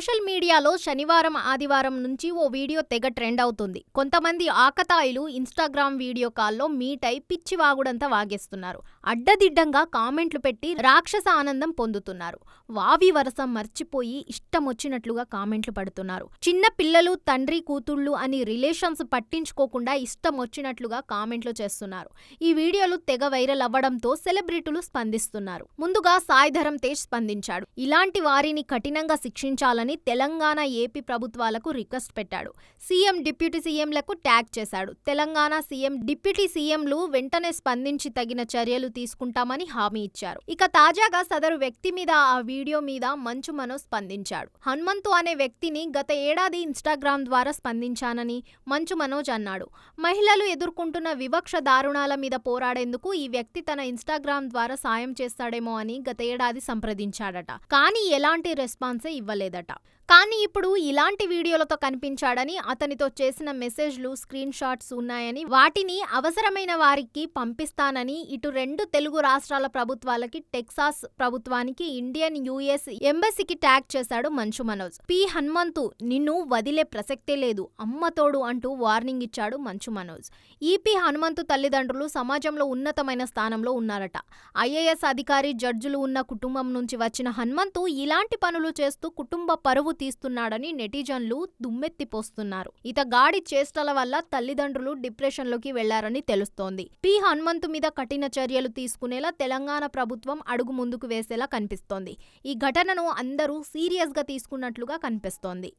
మీడియాలో శనివారం ఆదివారం నుంచి ఓ వీడియో తెగ ట్రెండ్ అవుతుంది. కొంతమంది ఆకతాయిలు ఇన్స్టాగ్రామ్ వీడియో కాల్లో మీట్ అయి పిచ్చి వాగుడంతా వాగేస్తున్నారు. అడ్డదిడ్డంగా కామెంట్లు పెట్టి రాక్షస ఆనందం పొందుతున్నారు. వావి వరస మర్చిపోయి ఇష్టం వచ్చినట్లుగా కామెంట్లు పడుతున్నారు. చిన్న పిల్లలు తండ్రి కూతుళ్ళు అని రిలేషన్స్ పట్టించుకోకుండా ఇష్టం వచ్చినట్లుగా కామెంట్లు చేస్తున్నారు. ఈ వీడియోలు తెగ వైరల్ అవ్వడంతో సెలబ్రిటీలు స్పందిస్తున్నారు. ముందుగా సాయిధరం తేజ్ స్పందించాడు. ఇలాంటి వారిని కఠినంగా శిక్షించాలని తెలంగాణ ఏపీ ప్రభుత్వాలకు రిక్వెస్ట్ పెట్టాడు. సీఎం డిప్యూటీ సీఎంలకు ట్యాగ్ చేశాడు. తెలంగాణ సీఎం డిప్యూటీ సీఎంలు వెంటనే స్పందించి తగిన చర్యలు తీసుకుంటామని హామీ ఇచ్చారు. ఇక తాజాగా సదరు వ్యక్తి మీద ఆ వీడియో మీద మంచు మనోజ్ స్పందించాడు. హనుమంతు అనే వ్యక్తిని గత ఏడాది ఇన్స్టాగ్రామ్ ద్వారా స్పందించానని మంచు మనోజ్ అన్నాడు. మహిళలు ఎదుర్కొంటున్న వివక్ష దారుణాల మీద పోరాడేందుకు ఈ వ్యక్తి తన ఇన్స్టాగ్రామ్ ద్వారా సాయం చేస్తాడేమో అని గత ఏడాది సంప్రదించాడట. కానీ ఎలాంటి రెస్పాన్సే ఇవ్వలేదట. కానీ ఇప్పుడు ఇలాంటి వీడియోలతో కనిపించాడని అతనితో చేసిన మెసేజ్లు స్క్రీన్ షాట్స్ ఉన్నాయని వాటిని అవసరమైన వారికి పంపిస్తానని ఇటు రెండు తెలుగు రాష్ట్రాల ప్రభుత్వాలకి టెక్సాస్ ప్రభుత్వానికి ఇండియన్ యుఎస్ ఎంబసీకి ట్యాగ్ చేశాడు మంచు మనోజ్. పి. హనుమంతు నిన్ను వదిలే ప్రసక్తే లేదు అమ్మతోడు అంటూ వార్నింగ్ ఇచ్చాడు మంచు మనోజ్. ఈపీ హనుమంతు తల్లిదండ్రులు సమాజంలో ఉన్నతమైన స్థానంలో ఉన్నారట. ఐఏఎస్ అధికారి జడ్జులు ఉన్న కుటుంబం నుంచి వచ్చిన హనుమంతు ఇలాంటి పనులు చేస్తూ కుటుంబ పరువు తీస్తున్నాడని నెటిజన్లు దుమ్మెత్తిపోస్తున్నారు. ఇత గాడి చేష్టల వల్ల తల్లిదండ్రులు డిప్రెషన్లోకి వెళ్ళారని తెలుస్తోంది. పి. హనుమంతు మీద కఠిన చర్యలు తీసుకునేలా తెలంగాణ ప్రభుత్వం అడుగు ముందుకు వేసేలా కనిపిస్తోంది. ఈ ఘటనను అందరూ సీరియస్గా తీసుకున్నట్లుగా కనిపిస్తోంది.